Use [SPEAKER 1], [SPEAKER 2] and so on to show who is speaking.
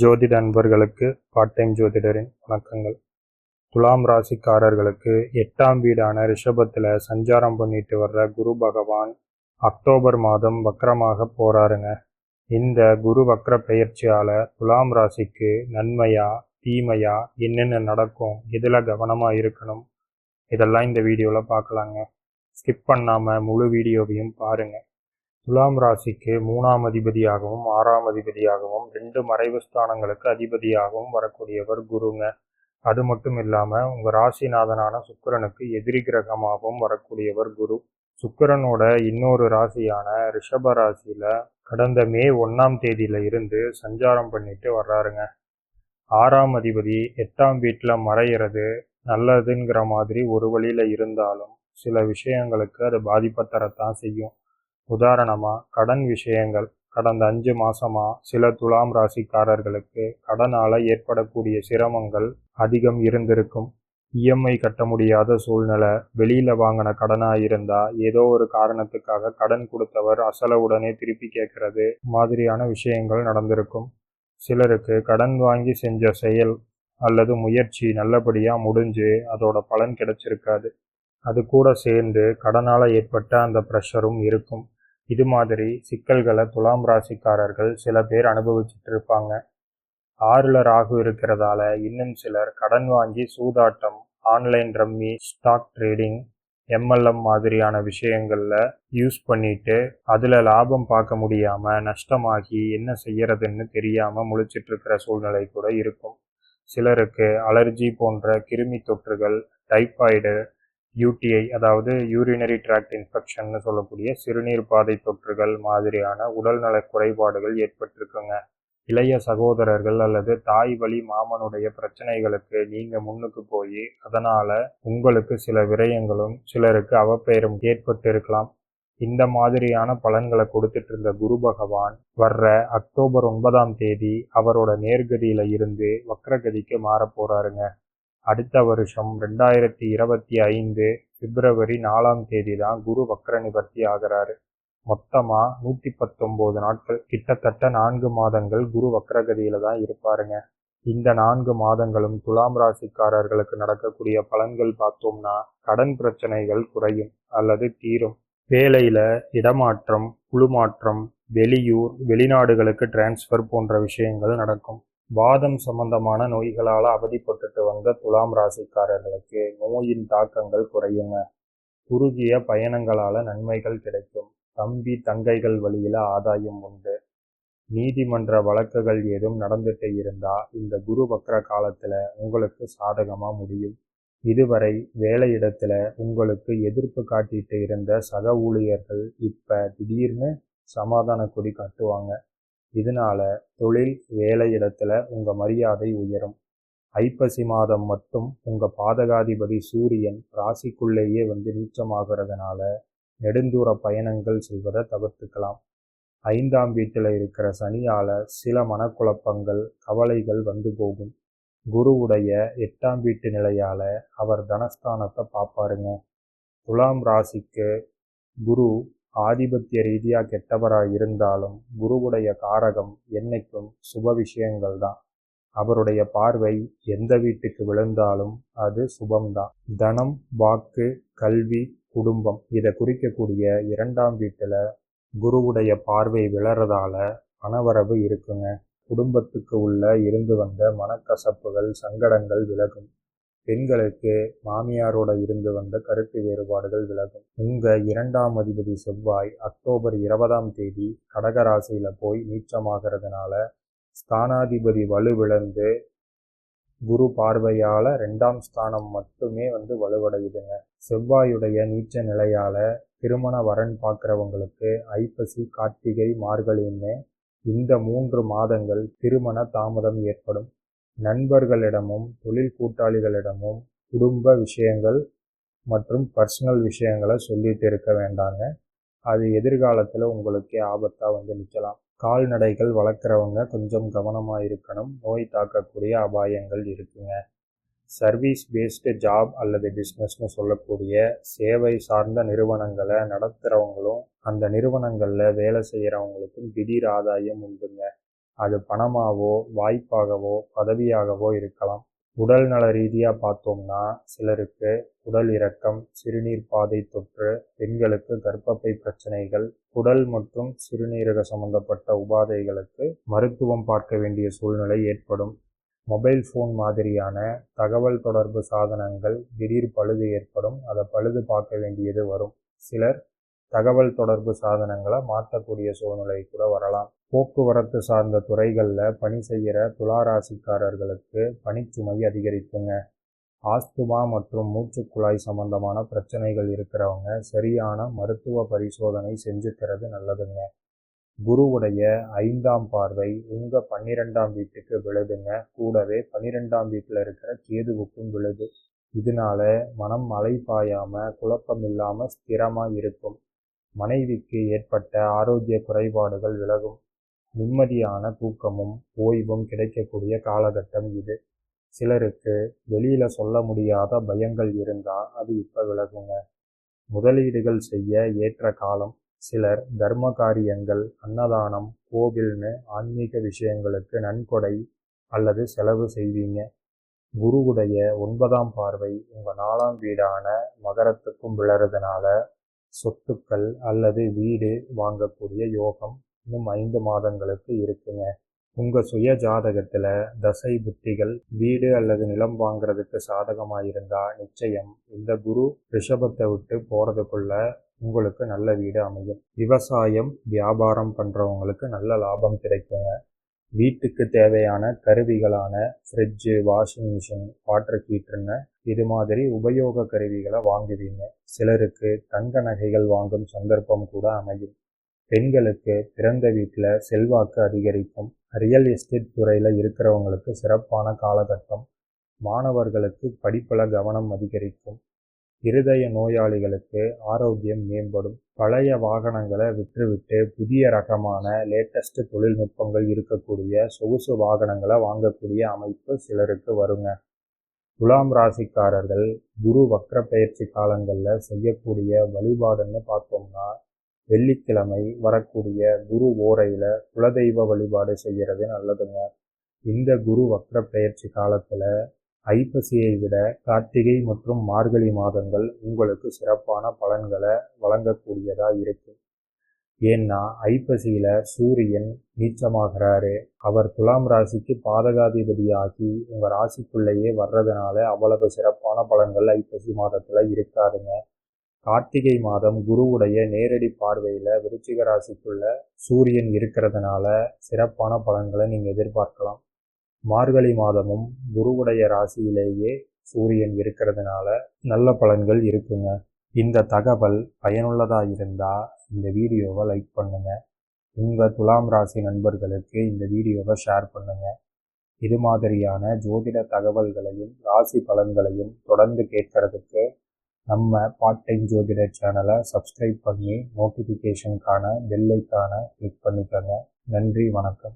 [SPEAKER 1] ஜோதிட அன்பர்களுக்கு part time ஜோதிடரின் வணக்கங்கள். துலாம் ராசிக்காரர்களுக்கு எட்டாம் வீடான ரிஷபத்தில் சஞ்சாரம் பண்ணிட்டு வர்ற குரு பகவான் அக்டோபர் மாதம் வக்கரமாக போறாருங்க. இந்த குரு வக்கர பயிற்சியால் துலாம் ராசிக்கு நன்மையா தீமையா என்னென்ன நடக்கும் எதில் கவனமாக இருக்கணும் இதெல்லாம் இந்த வீடியோவில் பார்க்கலாங்க ஸ்கிப் பண்ணாமல் முழு வீடியோவையும் பாருங்கள் துலாம் ராசிக்கு மூணாம் அதிபதியாகவும் ஆறாம் அதிபதியாகவும் ரெண்டு மறைவு ஸ்தானங்களுக்கு அதிபதியாகவும் வரக்கூடியவர் குருங்க. அது மட்டும் இல்லாமல் உங்கள் ராசிநாதனான சுக்கிரனுக்கு எதிரி கிரகமாகவும் வரக்கூடியவர் குரு. சுக்கிரனோட இன்னொரு ராசியான ரிஷப ராசியில் கடந்த மே ஒன்றாம் தேதியில இருந்து சஞ்சாரம் பண்ணிட்டு வர்றாருங்க. ஆறாம் அதிபதி எட்டாம் வீட்டில் மறையிறது நல்லதுங்கிற மாதிரி ஒரு வழியில் இருந்தாலும் சில விஷயங்களுக்கு அது பாதிப்பை தரத்தான் செய்யும். உதாரணமாக கடன் விஷயங்கள். கடந்த அஞ்சு மாசமா சில துலாம் ராசிக்காரர்களுக்கு கடனால ஏற்படக்கூடிய சிரமங்கள் அதிகம் இருந்திருக்கும். இஎம்ஐ கட்ட முடியாத சூழ்நிலை வெளியில் வாங்கின கடனாக இருந்தால் ஏதோ ஒரு காரணத்துக்காக கடன் கொடுத்தவர் அசல உடனே திருப்பி கேட்கறது மாதிரியான விஷயங்கள் நடந்திருக்கும். சிலருக்கு கடன் வாங்கி செஞ்ச செயல் அல்லது முயற்சி நல்லபடியாக முடிஞ்சு அதோட பலன் கிடைச்சிருக்காது. அது கூட சேர்ந்து கடனால் ஏற்பட்ட அந்த ப்ரெஷரும் இருக்கும். இது மாதிரி சிக்கல்களை துலாம் ராசிக்காரர்கள் சில பேர் அனுபவிச்சுட்டு இருப்பாங்க ஆறுல ராகு இருக்கிறதால இன்னும் சிலர் கடன் வாங்கி சூதாட்டம் online rummy stock trading MLM மாதிரியான விஷயங்களில் யூஸ் பண்ணிட்டு அதில் லாபம் பார்க்க முடியாமல் நஷ்டமாகி என்ன செய்யறதுன்னு தெரியாமல் முழிச்சிட்டு இருக்கிற சூழ்நிலை கூட இருக்கும். சிலருக்கு அலர்ஜி போன்ற கிருமி தொற்றுகள் டைஃபாய்டு யூடிஐ அதாவது யூரினரி ட்ராக்ட் இன்ஃபெக்ஷன்னு சொல்லக்கூடிய சிறுநீர் பாதை தொற்றுகள் மாதிரியான உடல்நல குறைபாடுகள் ஏற்பட்டிருக்குங்க. இளைய சகோதரர்கள் அல்லது தாய் வழி மாமனுடைய பிரச்சனைகளுக்கு நீங்க முன்னுக்கு போய் அதனால உங்களுக்கு சில விரயங்களும் சிலருக்கு அவப்பெயரும் ஏற்பட்டு இருக்கலாம் இந்த மாதிரியான பலன்களை கொடுத்துட்டு இருந்த குரு பகவான் வர்ற அக்டோபர் ஒன்பதாம் தேதி அவரோட நேர்கதியில இருந்து வக்ரகதிக்கு மாற போறாருங்க. அடுத்த வருஷம் ரெண்டாயிரத்தி இருபத்தி ஐந்து பிப்ரவரி நாலாம் தேதி தான் குரு வக்ர நிவர்த்தி ஆகிறாரு. மொத்தமாக நூற்றி பத்தொம்போது நாட்கள். கிட்டத்தட்ட நான்கு மாதங்கள் குரு வக்ரகதியில தான் இருப்பாருங்க. இந்த நான்கு மாதங்களும் துலாம் ராசிக்காரர்களுக்கு நடக்கக்கூடிய பலன்கள் பார்த்தோம்னா கடன் பிரச்சனைகள் குறையும் அல்லது தீரும். வேலையில இடமாற்றம் குழுமாற்றம் வெளியூர் வெளிநாடுகளுக்கு டிரான்ஸ்ஃபர் போன்ற விஷயங்கள் நடக்கும். வாதம் சம்பந்தமான நோய்களால் அவதிப்பட்டுட்டு வந்த துலாம் ராசிக்காரர்களுக்கு நோயின் தாக்கங்கள் குறையுங்க. குறுகிய பயணங்களால் நன்மைகள் கிடைக்கும். தம்பி தங்கைகள் வழியில ஆதாயம் உண்டு. நீதிமன்ற வழக்குகள் ஏதும் நடந்துட்டு இருந்தா இந்த குரு வக்ர காலத்துல உங்களுக்கு சாதகமா முடியும். இதுவரை வேலையிடத்துல உங்களுக்கு எதிர்ப்பு காட்டிட்டு இருந்த சக ஊழியர்கள் இப்ப திடீர்னு சமாதான கொடி காட்டுவாங்க. இதனால தொழில் வேலையிடத்துல உங்க மரியாதை உயரும். ஐப்பசி மாதம் மட்டும் உங்க பாதகாதிபதி சூரியன் ராசிக்குள்ளேயே வந்து நீச்சமாகிறதுனால நெடுந்தூர பயணங்கள் செய்வதை தவிர்த்துக்கலாம். ஐந்தாம் வீட்டில் இருக்கிற சனியால சில மனக்குழப்பங்கள் கவலைகள் வந்து போகும். குருவுடைய எட்டாம் வீட்டு நிலையால அவர் தனஸ்தானத்தை பார்ப்பாருங்க துலாம் ராசிக்கு குரு ஆதிபத்திய ரீதியாக கெட்டவராக இருந்தாலும் குருவுடைய காரகம் என்னைக்கும் சுப விஷயங்கள் தான் அவருடைய பார்வை எந்த வீட்டுக்கு விழுந்தாலும் அது சுபம்தான். தனம் வாக்கு கல்வி குடும்பம் இதை குறிக்கக்கூடிய இரண்டாம் வீட்டில் குருவுடைய பார்வை விழறதால பணவரவு இருக்குங்க. குடும்பத்துக்கு உள்ள இருந்து வந்த மனக்கசப்புகள் சங்கடங்கள் விலகும். பெண்களுக்கு மாமியாரோட இருந்து வந்த கருத்து வேறுபாடுகள் விலகும். உங்க இரண்டாம் அதிபதி செவ்வாய் அக்டோபர் இருபதாம் தேதி கடகராசியில போய் நீச்சமாகிறதுனால ஸ்தானாதிபதி வலுவிழந்து குரு பார்வையால ரெண்டாம் ஸ்தானம் மட்டுமே வந்து வலுவடையுதுங்க. செவ்வாயுடைய நீச்ச நிலையால திருமண வரன் பார்க்குறவங்களுக்கு ஐப்பசி கார்த்திகை மார்கழின்னு இந்த மூன்று மாதங்கள் திருமண தாமதம் ஏற்படும். நண்பர்களிடமும் தொழில் கூட்டாளிகளிடமும் குடும்ப விஷயங்கள் மற்றும் பர்சனல் விஷயங்களை சொல்லிட்டு இருக்க வேண்டாங்க. அது எதிர்காலத்தில் உங்களுக்கே ஆபத்தாக வந்து நிற்கலாம் கால்நடைகள் வளர்க்குறவங்க கொஞ்சம் கவனமாக இருக்கணும். நோய் தாக்கக்கூடிய அபாயங்கள் இருக்குங்க. சர்வீஸ் பேஸ்டு ஜாப் அல்லது பிஸ்னஸ்னு சொல்லக்கூடிய சேவை சார்ந்த நிறுவனங்களை நடத்துகிறவங்களும் அந்த நிறுவனங்களில் வேலை செய்கிறவங்களுக்கும் திடீர் ஆதாயம் உண்டுங்க. அது பணமாகவோ வாய்ப்பாகவோ பதவியாகவோ இருக்கலாம். உடல் நல ரீதியாக பார்த்தோம்னா சிலருக்கு உடல் இறக்கம் சிறுநீர் பாதை தொற்று பெண்களுக்கு கர்ப்பப்பை பிரச்சனைகள் குடல் மற்றும் சிறுநீரக சம்பந்தப்பட்ட உபாதைகளுக்கு மருத்துவம் பார்க்க வேண்டிய சூழ்நிலை ஏற்படும். மொபைல் ஃபோன் மாதிரியான தகவல் தொடர்பு சாதனங்கள் திடீர் பழுது ஏற்படும். அதை பழுது பார்க்க வேண்டியது வரும். சிலர் தகவல் தொடர்பு சாதனங்களை மாற்றக்கூடிய சூழ்நிலை கூட வரலாம். போக்குவரத்து சார்ந்த துறைகளில் பணி செய்கிற துளாராசிக்காரர்களுக்கு பணிச்சுமை அதிகரிக்குங்க. ஆஸ்துமா மற்றும் மூச்சுக்குழாய் சம்பந்தமான பிரச்சனைகள் இருக்கிறவங்க சரியான மருத்துவ பரிசோதனை செஞ்சுக்கிறது நல்லதுங்க. குருவுடைய ஐந்தாம் பார்வை உங்கள் பன்னிரெண்டாம் வீட்டுக்கு விழுதுங்க. கூடவே பன்னிரெண்டாம் வீட்டில் இருக்கிற கேதுவுக்கும் விழுது. இதனால மனம் அலை பாயாம குழப்பம் இல்லாமல் ஸ்திரமாக இருக்கும். மனைவிக்கு ஏற்பட்ட ஆரோக்கிய குறைபாடுகள் விலகும். நிம்மதியான தூக்கமும் ஓய்வும் கிடைக்கக்கூடிய காலகட்டம் இது. சிலருக்கு வெளியில சொல்ல முடியாத பயங்கள் இருந்தா அது இப்ப விலகுங்க. முதலீடுகள் செய்ய ஏற்ற காலம். சிலர் தர்ம காரியங்கள் அன்னதானம் கோவில்னு ஆன்மீக விஷயங்களுக்கு நன்கொடை அல்லது செலவு செய்வீங்க. குருவுடைய ஒன்பதாம் பார்வை உங்க நாலாம் வீடான மகரத்துக்கும் விழறதுனால சொத்துக்கள் அல்லது வீடு வாங்கக்கூடிய யோகம் இன்னும் ஐந்து மாதங்களுக்கு இருக்குங்க. உங்கள் சுய ஜாதகத்தில் தசை புத்திகள் வீடு அல்லது நிலம் வாங்குறதுக்கு சாதகமாக இருந்தால் நிச்சயம் இந்த குரு ரிஷபத்தை விட்டு போகிறதுக்குள்ள உங்களுக்கு நல்ல வீடு அமையும். விவசாயம் வியாபாரம் பண்ணுறவங்களுக்கு நல்ல லாபம் கிடைக்குங்க. வீட்டுக்கு தேவையான கருவிகளான ஃப்ரிட்ஜு வாஷிங் மிஷின் வாட்டர் ஹீட்டர்னு இது மாதிரி உபயோக கருவிகளை வாங்குவீங்க. சிலருக்கு தங்க நகைகள் வாங்கும் சந்தர்ப்பம் கூட அமையும். பெண்களுக்கு பிறந்த வீட்டில் செல்வாக்கு அதிகரிக்கும். ரியல் எஸ்டேட் துறையில் இருக்கிறவங்களுக்கு சிறப்பான காலகட்டம். மாணவர்களுக்கு படிப்பில் கவனம் அதிகரிக்கும். இருதய நோயாளிகளுக்கு ஆரோக்கியம் மேம்படும். பழைய வாகனங்களை விற்றுவிட்டு புதிய ரகமான லேட்டஸ்ட் தொழில்நுட்பங்கள் இருக்கக்கூடிய சொகுசு வாகனங்களை வாங்கக்கூடிய அமைப்பு சிலருக்கு வருங்க. துலாம் ராசிக்காரர்கள் குரு வக்ர பயிற்சி காலங்களில் செய்யக்கூடிய வழிபாடுன்னு பார்த்தோம்னா வெள்ளிக்கிழமை வரக்கூடிய குரு ஓரையில் குலதெய்வ வழிபாடு செய்கிறது நல்லதுங்க. இந்த குரு வக்ர பயிற்சி காலத்தில் ஐப்பசியை விட கார்த்திகை மற்றும் மார்கழி மாதங்கள் உங்களுக்கு சிறப்பான பலன்களை வழங்கக்கூடியதாக இருக்கு ஏன்னா ஐப்பசியில் சூரியன் நீச்சமாகிறாரு. அவர் துலாம் ராசிக்கு பாதகாதிபதியாகி உங்கள் ராசிக்குள்ளேயே வர்றதுனால அவ்வளவு சிறப்பான பலன்கள் ஐப்பசி மாதத்தில் இருக்காதுங்க. கார்த்திகை மாதம் குருவுடைய நேரடி பார்வையில விருச்சிக ராசிக்குள்ள சூரியன் இருக்கிறதுனால சிறப்பான பலன்களை நீங்க எதிர்பார்க்கலாம். மார்கழி மாதமும் குருவுடைய ராசியிலேயே சூரியன் இருக்கிறதுனால நல்ல பலன்கள் இருக்குங்க. இந்த தகவல் பயனுள்ளதாக இருந்தால் இந்த வீடியோவை லைக் பண்ணுங்கள் உங்கள் துலாம் ராசி நண்பர்களுக்கு இந்த வீடியோவை ஷேர் பண்ணுங்கள் இது மாதிரியான ஜோதிட தகவல்களையும் ராசி பலன்களையும் தொடர்ந்து கேட்கறதுக்கு நம்ம பார்ட் டைம் ஜோதிடர் சேனலை சப்ஸ்கிரைப் பண்ணி நோட்டிஃபிகேஷனுக்கான பெல்லைக்கான கிளிக் பண்ணிக்கோங்க. நன்றி வணக்கம்.